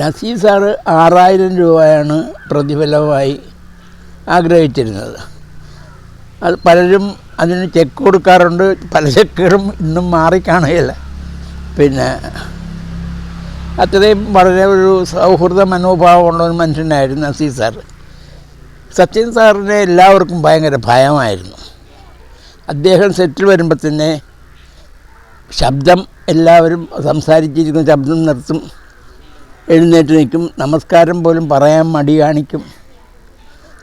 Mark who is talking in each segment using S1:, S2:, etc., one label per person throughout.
S1: Naseer sir ആറായിരം രൂപയാണ് പ്രതിഫലമായി ആഗ്രഹിച്ചിരുന്നത്. അത് പലരും അതിന് ചെക്ക് കൊടുക്കാറുണ്ട് പല ചെക്കുകളും ഇന്നും മാറിക്കാണുകയില്ല പിന്നെ അത്രയും വളരെ ഒരു സൗഹൃദ മനോഭാവമുള്ള ഒരു മനുഷ്യനായിരുന്നു നസീർ സാർ സച്ചിൻ സാറിനെ എല്ലാവർക്കും ഭയങ്കര ഭയമായിരുന്നു. അദ്ദേഹം സെറ്റിൽ വരുമ്പോൾ തന്നെ ശബ്ദം എല്ലാവരും സംസാരിച്ചിരിക്കുന്ന ശബ്ദം നിർത്തും. എഴുന്നേറ്റ് നിൽക്കും. നമസ്കാരം പോലും പറയാൻ മടി കാണിക്കും.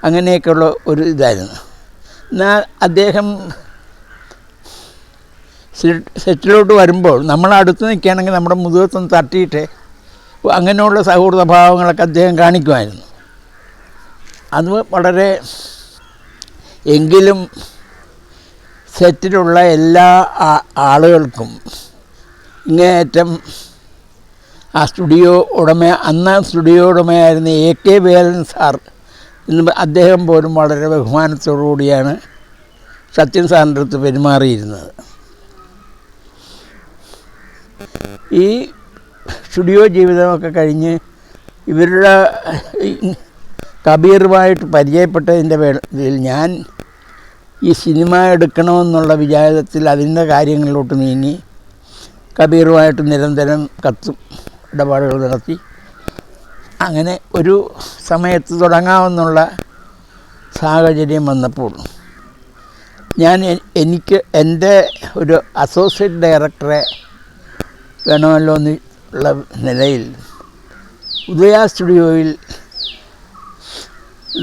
S1: അങ്ങനെയൊക്കെയുള്ള ഒരു ഇതായിരുന്നു. എന്നാൽ അദ്ദേഹം സെറ്റിലോട്ട് വരുമ്പോൾ നമ്മൾ അടുത്ത് നിൽക്കുകയാണെങ്കിൽ നമ്മുടെ മുതുകത്തൊന്ന് തട്ടിയിട്ട് അങ്ങനെയുള്ള സൗഹൃദ ഭാവങ്ങളൊക്കെ അദ്ദേഹം കാണിക്കുമായിരുന്നു. അത് വളരെ എങ്കിലും സെറ്റിലുള്ള എല്ലാ ആളുകൾക്കും ഇങ്ങേയറ്റം ആ സ്റ്റുഡിയോ ഉടമ അന്ന് സ്റ്റുഡിയോ ഉടമയായിരുന്ന എ കെ വേലൻ സാർ എന്ന് അദ്ദേഹം പോലും വളരെ ബഹുമാനത്തോടു കൂടിയാണ് സത്യൻ സാറിന്റെ അടുത്ത് പെരുമാറിയിരുന്നത്. ഈ സ്റ്റുഡിയോ ജീവിതമൊക്കെ കഴിഞ്ഞ് ഇവരുടെ കബീറുമായിട്ട് പരിചയപ്പെട്ടതിന്റെ വേളയിൽ ഞാൻ ഈ സിനിമ എടുക്കണമെന്നുള്ള വിചാരത്തിൽ അതിന്റെ കാര്യങ്ങളിലോട്ട് നീങ്ങി. കബീറുമായിട്ട് നിരന്തരം കത്തും. ഇടപാടുകൾ നടത്തി. അങ്ങനെ ഒരു സമയത്ത് തുടങ്ങാമെന്നുള്ള സാഹചര്യം വന്നപ്പോൾ ഞാൻ എനിക്ക് എന്റെ ഒരു അസോസിയേറ്റ് ഡയറക്ടറെ വേണമല്ലോ എന്നുള്ള നിലയിൽ ഉദയ സ്റ്റുഡിയോയിൽ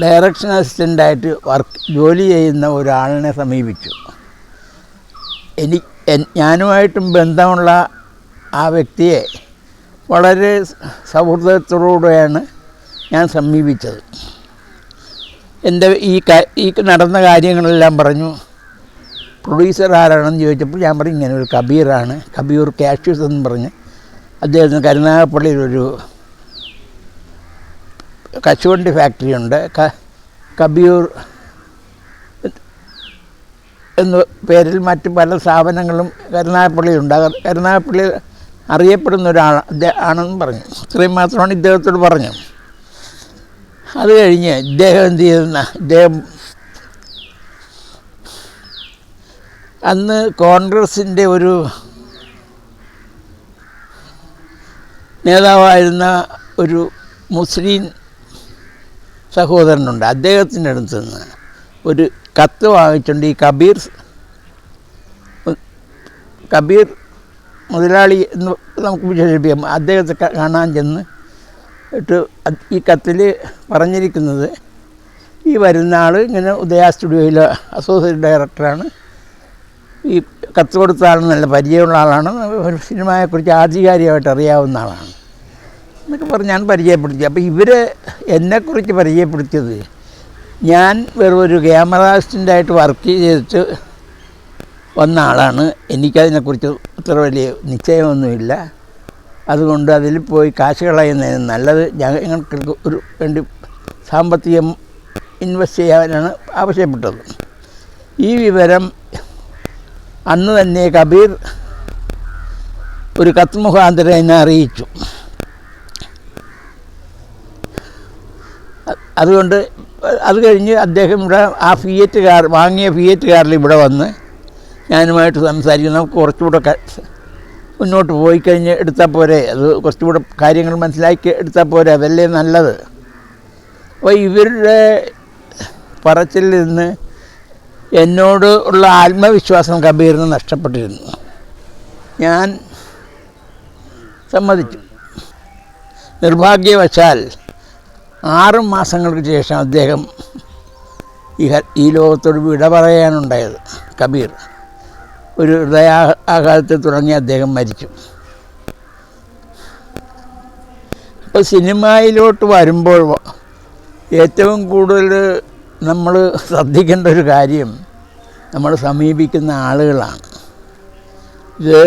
S1: ഡയറക്ഷൻ അസിസ്റ്റന്റായിട്ട് വർക്ക് ജോലി ചെയ്യുന്ന ഒരാളിനെ സമീപിച്ചു. എനിക്ക് ഞാനുമായിട്ടും ബന്ധമുള്ള ആ വ്യക്തിയെ വളരെ സൗഹൃദത്തോടെയാണ് ഞാൻ സമീപിച്ചത്. എന്റെ ഈ ഈ നടന്ന കാര്യങ്ങളെല്ലാം പറഞ്ഞു പ്രൊഡ്യൂസർ ആരാണെന്ന് ചോദിച്ചപ്പോൾ ഞാൻ പറഞ്ഞു ഇങ്ങനെ ഒരു കബീറാണ് കബീർ കാഷ്യൂസ് എന്ന് പറഞ്ഞ് അദ്ദേഹത്തിന് കരുനാഗപ്പള്ളിയിലൊരു കശുവണ്ടി ഫാക്ടറി ഉണ്ട്. ക കബീർ എന്ന പേരിൽ മറ്റ് പല സ്ഥാപനങ്ങളും കരുനാഗപ്പള്ളിയിലുണ്ട്. കരുനാഗപ്പള്ളിയിൽ കരുനാഗപ്പള്ളി അറിയപ്പെടുന്ന ഒരാൾ ആണെന്ന് പറഞ്ഞു. ഇത്രയും മാത്രമാണ് ഇദ്ദേഹത്തോട് പറഞ്ഞു അത് കഴിഞ്ഞ് ഇദ്ദേഹം എന്ത് ചെയ്യുന്ന ഇദ്ദേഹം അന്ന് കോൺഗ്രസിന്റെ ഒരു നേതാവായിരുന്ന ഒരു മുസ്ലിം സഹോദരനുണ്ട്. അദ്ദേഹത്തിന്റെ അടുത്ത് നിന്ന് ഒരു കത്ത് വാങ്ങിച്ചുകൊണ്ട് ഈ കബീർ കബീർ മുതലാളി എന്ന് നമുക്ക് വിശേഷിപ്പിക്കാം. അദ്ദേഹത്തെ കാണാൻ ചെന്ന് ഇട്ട് ഈ കത്തിൽ പറഞ്ഞിരിക്കുന്നത് ഈ വരുന്ന ആൾ ഇങ്ങനെ ഉദയ സ്റ്റുഡിയോയിലെ അസോസിയേറ്റ് ഡയറക്ടറാണ് ഈ കത്ത് കൊടുത്ത ആൾ നല്ല പരിചയമുള്ള ആളാണ്. സിനിമയെക്കുറിച്ച് ആധികാരികമായിട്ട് അറിയാവുന്ന ആളാണ്. എന്നൊക്കെ പറഞ്ഞ് ഞാൻ പരിചയപ്പെടുത്തി. അപ്പോൾ ഇവർ എന്നെക്കുറിച്ച് പരിചയപ്പെടുത്തിയത് ഞാൻ വെറും ഒരു ക്യാമറ അസിസ്റ്റന്റായിട്ട് വർക്ക് ചെയ്തിട്ട് വന്ന ആളാണ്. എനിക്കതിനെക്കുറിച്ച് അത്ര വലിയ നിശ്ചയമൊന്നുമില്ല. അതുകൊണ്ട് അതിൽ പോയി കാശ് കളയുന്നതിന് നല്ലത് ഞങ്ങൾക്ക് ഒരു വേണ്ടി സാമ്പത്തികം ഇൻവെസ്റ്റ് ചെയ്യാനാണ് ആവശ്യപ്പെട്ടത്. ഈ വിവരം അന്ന് തന്നെ കബീർ ഒരു കത്ത് മുഖാന്തരം എന്നെ അറിയിച്ചു. അതുകൊണ്ട് അത് കഴിഞ്ഞ് അദ്ദേഹം ഇവിടെ ആ ഫിയറ്റ് കാർ വാങ്ങിയ ഫിയറ്റ് കാറിൽ ഇവിടെ വന്ന് ഞാനുമായിട്ട് സംസാരിക്കുന്ന കുറച്ചുകൂടെ മുന്നോട്ട് പോയി കഴിഞ്ഞ് എടുത്താൽ പോരെ. അത് കുറച്ചുകൂടെ കാര്യങ്ങൾ മനസ്സിലാക്കി എടുത്താൽ പോരെ. അതല്ലേ നല്ലത്. അപ്പോൾ ഇവരുടെ പറച്ചിൽ നിന്ന് എന്നോട് ഉള്ള ആത്മവിശ്വാസം കബീറിന് നഷ്ടപ്പെട്ടിരുന്നു. ഞാൻ സമ്മതിച്ചു. നിർഭാഗ്യവശാൽ ആറ് മാസങ്ങൾക്ക് ശേഷം അദ്ദേഹം ഈ ലോകത്തോട് വിട പറയാനുണ്ടായത് കബീർ. ഒരു ഹൃദയാഘാതത്തെ തുടങ്ങി അദ്ദേഹം മരിച്ചു. അപ്പോൾ സിനിമയിലോട്ട് വരുമ്പോൾ ഏറ്റവും കൂടുതൽ നമ്മൾ ശ്രദ്ധിക്കേണ്ട ഒരു കാര്യം നമ്മൾ സമീപിക്കുന്ന ആളുകളാണ്. ഇത്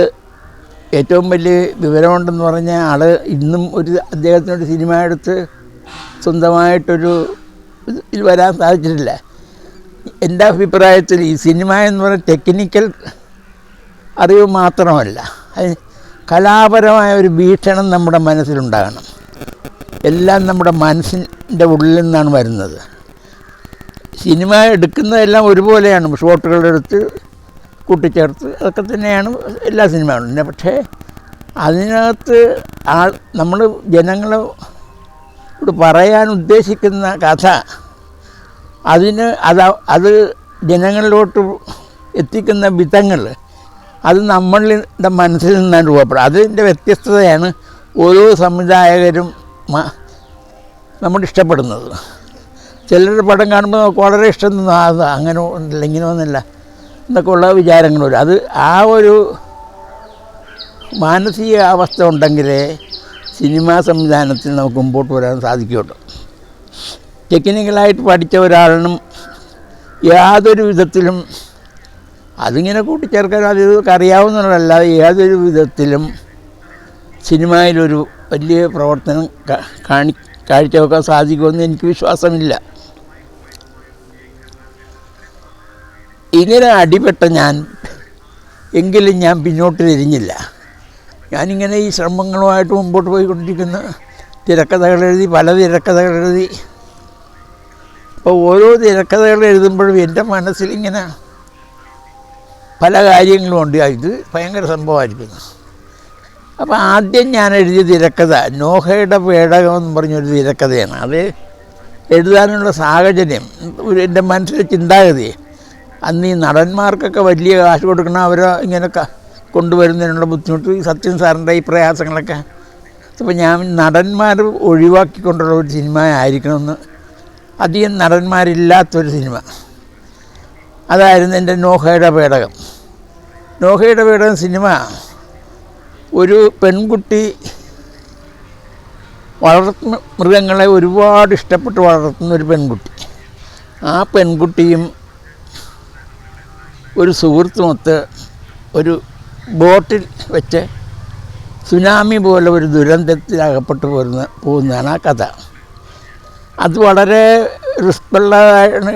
S1: ഏറ്റവും വലിയ വിവരമുണ്ടെന്ന് പറഞ്ഞ ആൾ ഇന്നും ഒരു അദ്ദേഹത്തിനൊരു സിനിമ എടുത്ത് സ്വന്തമായിട്ടൊരു ഇതിൽ വരാൻ സാധിച്ചിട്ടില്ല. എന്റെ അഭിപ്രായത്തിൽ ഈ സിനിമ എന്ന് പറഞ്ഞ ടെക്നിക്കൽ അറിവ് മാത്രമല്ല കലാപരമായ ഒരു വീക്ഷണം നമ്മുടെ മനസ്സിലുണ്ടാകണം. എല്ലാം നമ്മുടെ മനസ്സിന്റെ ഉള്ളിൽ നിന്നാണ് വരുന്നത്. സിനിമ എടുക്കുന്നതെല്ലാം ഒരുപോലെയാണ്. ഷോട്ടുകളെടുത്ത് കൂട്ടിച്ചേർത്ത് അതൊക്കെ തന്നെയാണ് എല്ലാ സിനിമകളും. പിന്നെ പക്ഷേ അതിനകത്ത് ആൾ നമ്മൾ ജനങ്ങളോട് പറയാൻ ഉദ്ദേശിക്കുന്ന കഥ അതിന് അത് അത് ജനങ്ങളിലോട്ട് എത്തിക്കുന്ന വിധങ്ങൾ അത് നമ്മളുടെ മനസ്സിൽ നിന്നാണ് രൂപപ്പെടുക. അതിന്റെ വ്യത്യസ്തതയാണ് ഓരോ സംവിധായകരും നമ്മൾ ഇഷ്ടപ്പെടുന്നത്. ചിലരുടെ പടം കാണുമ്പോൾ നമുക്ക് വളരെ ഇഷ്ടം തോന്നും അങ്ങനെ ഒന്നില്ല ഇങ്ങനെ ഒന്നില്ല എന്നൊക്കെ ഉള്ള വിചാരങ്ങൾ വരും. അത് ആ ഒരു മാനസിക അവസ്ഥ ഉണ്ടെങ്കിലേ സിനിമാ സംവിധാനത്തിൽ നമുക്ക് മുമ്പോട്ട് വരാൻ സാധിക്കുള്ളൂ ടെക്നിക്കലായിട്ട് പഠിച്ച ഒരാളിനും യാതൊരു വിധത്തിലും അതിങ്ങനെ കൂട്ടിച്ചേർക്കാൻ അത് അറിയാവുന്നതല്ലാതെ യാതൊരു വിധത്തിലും സിനിമയിലൊരു വലിയ പ്രവർത്തനം കാണി കാഴ്ചവെക്കാൻ സാധിക്കുമെന്ന് എനിക്ക് വിശ്വാസമില്ല. ഇങ്ങനെ അടിപ്പെട്ട ഞാൻ എങ്കിലും ഞാൻ പിന്നോട്ട് തിരിഞ്ഞില്ല ഞാനിങ്ങനെ ഈ ശ്രമങ്ങളുമായിട്ട് മുമ്പോട്ട് പോയിക്കൊണ്ടിരിക്കുന്ന തിരക്കഥകൾ എഴുതി പല തിരക്കഥകൾ എഴുതി അപ്പോൾ ഓരോ തിരക്കഥകൾ എഴുതുമ്പോഴും എന്റെ മനസ്സിലിങ്ങനെ പല കാര്യങ്ങളും ഉണ്ട്. ഇത് ഭയങ്കര സംഭവമായിരിക്കുന്നു. അപ്പോൾ ആദ്യം ഞാൻ എഴുതിയ തിരക്കഥ നോഹയുടെ പേടകം എന്ന് പറഞ്ഞൊരു തിരക്കഥയാണ്. അത് എഴുതാനുള്ള സാഹചര്യം ഒരു എന്റെ മനസ്സിലെ ചിന്താഗതി. അന്ന് ഈ നടന്മാർക്കൊക്കെ വലിയ കാശ് കൊടുക്കണം അവരെ ഇങ്ങനെ കൊണ്ടുവരുന്നതിനുള്ള ബുദ്ധിമുട്ട് സത്യൻ സാറിന്റെ ഈ പ്രയാസങ്ങളൊക്കെ. അപ്പോൾ ഞാൻ നടന്മാർ ഒഴിവാക്കിക്കൊണ്ടുള്ള ഒരു സിനിമ ആയിരിക്കണമെന്ന് അധികം നടന്മാരില്ലാത്തൊരു സിനിമ. അതായിരുന്നു എന്റെ നോഹയുടെ പേടകം. നോഹയുടെ വീട് സിനിമ. ഒരു പെൺകുട്ടി വളർത്തുന്ന മൃഗങ്ങളെ ഒരുപാട് ഇഷ്ടപ്പെട്ട് വളർത്തുന്ന ഒരു പെൺകുട്ടി. ആ പെൺകുട്ടിയും ഒരു സുഹൃത്തുമൊത്ത് ഒരു ബോട്ടിൽ വെച്ച് സുനാമി പോലെ ഒരു ദുരന്തത്തിൽ അകപ്പെട്ടു പോരുന്ന പോകുന്നതാണ് ആ കഥ. അത് വളരെ റിസ്ക്കുള്ളതാണ്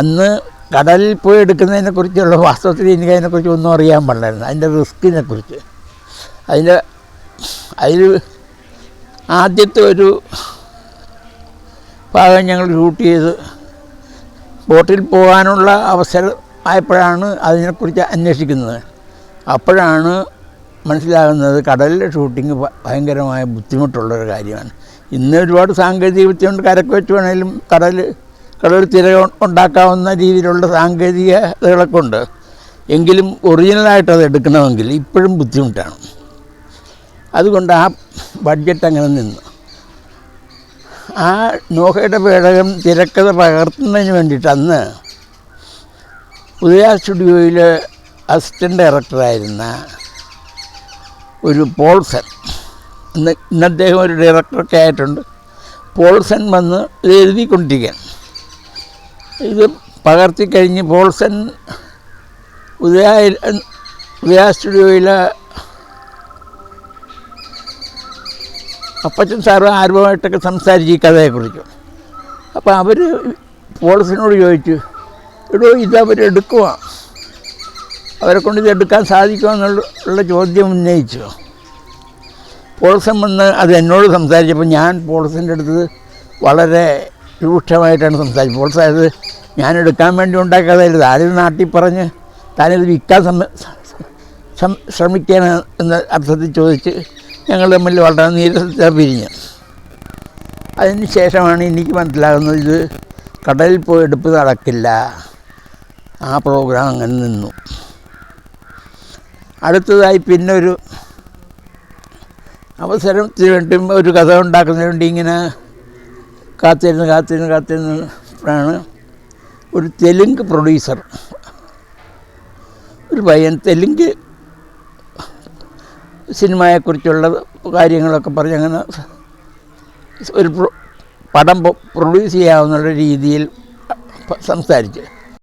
S1: അന്ന് കടലിൽ പോയി എടുക്കുന്നതിനെ കുറിച്ചുള്ള വാസ്തവത്തിൽ എനിക്ക് അതിനെക്കുറിച്ച് ഒന്നും അറിയാൻ പാടില്ലായിരുന്നു. അതിന്റെ റിസ്കിനെ കുറിച്ച്. അതിന്റെ അതിൽ ആദ്യത്തെ ഒരു ഭാഗം ഞങ്ങൾ ഷൂട്ട് ചെയ്ത് ബോട്ടിൽ പോകാനുള്ള അവസരം ആയപ്പോഴാണ് അതിനെക്കുറിച്ച് അന്വേഷിക്കുന്നത്. അപ്പോഴാണ് മനസ്സിലാകുന്നത് കടലിലെ ഷൂട്ടിങ് ഭയങ്കരമായ ബുദ്ധിമുട്ടുള്ളൊരു കാര്യമാണ്. ഇന്ന് ഒരുപാട് സാങ്കേതിക വിദ്യ കൊണ്ട് കരക്ക് വെച്ച് വേണമെങ്കിലും കടൽ കടൽ തിര ഉണ്ടാക്കാവുന്ന രീതിയിലുള്ള സാങ്കേതികതകളൊക്കെ ഉണ്ട് എങ്കിലും ഒറിജിനലായിട്ട് അത് എടുക്കണമെങ്കിൽ ഇപ്പോഴും ബുദ്ധിമുട്ടാണ്. അതുകൊണ്ട് ആ ബഡ്ജറ്റ് അങ്ങനെ നിന്നു. ആ നോഹയുടെ പേടകം തിരക്കഥ പകർത്തുന്നതിന് വേണ്ടിയിട്ട് അന്ന് ഉദയ സ്റ്റുഡിയോയിൽ അസിസ്റ്റന്റ് ഡയറക്ടറായിരുന്ന ഒരു പോൾസൺ ഇന്ന് ഇന്ന് അദ്ദേഹം ഒരു ഡയറക്ടറൊക്കെ ആയിട്ടുണ്ട്. പോൾസൺ വന്ന് ഇത് എഴുതിക്കൊണ്ടിരിക്കാൻ ഇത് പകർത്തി കഴിഞ്ഞ് പോൾസൺ ഉദയ ഉദയ സ്റ്റുഡിയോയിലെ അപ്പച്ചൻ സാറും ആരുമായിട്ടൊക്കെ സംസാരിച്ച് ഈ കഥയെക്കുറിച്ച്. അപ്പോൾ അവർ പോളിസിനോട് ചോദിച്ചു എടോ ഇതവരെടുക്കുക അവരെ കൊണ്ട് ഇത് എടുക്കാൻ സാധിക്കുമോ എന്നുള്ള ചോദ്യം ഉന്നയിച്ചു. പോളിസൻ വന്ന് അത് എന്നോട് സംസാരിച്ചപ്പോൾ ഞാൻ പോളിസിന്റെ അടുത്ത് വളരെ രൂക്ഷമായിട്ടാണ് സംസാരിച്ചത് അത് ഞാൻ എടുക്കാൻ വേണ്ടി ഉണ്ടാക്കാതായിരുന്നു. താനിത് നാട്ടിൽ പറഞ്ഞ് താനിത് വിൽക്കാൻ ശ്രമിക്കാൻ എന്ന അർത്ഥത്തിൽ ചോദിച്ച് ഞങ്ങൾ തമ്മിൽ വളരെ നീരസത്തിൽ പിരിഞ്ഞ്. അതിന് ശേഷമാണ് എനിക്ക് മനസ്സിലാകുന്നത് ഇത് കടലിൽ പോയി എടുപ്പ് നടക്കില്ല. ആ പ്രോഗ്രാം അങ്ങനെ നിന്നു. അടുത്തതായി പിന്നെ ഒരു അവസരത്തിന് വേണ്ടി ഒരു കഥ ഉണ്ടാക്കുന്നതിന് വേണ്ടി ഇങ്ങനെ കാത്തിരുന്ന് കാത്തിരുന്ന് കാത്തിരുന്നാണ് ഒരു തെലുങ്ക് പ്രൊഡ്യൂസർ. ഒരു പയ്യൻ തെലുങ്ക് സിനിമയെക്കുറിച്ചുള്ള കാര്യങ്ങളൊക്കെ പറഞ്ഞ് അങ്ങനെ ഒരു പടം പ്രൊഡ്യൂസ് ചെയ്യാവുന്ന രീതിയിൽ സംസാരിച്ച്.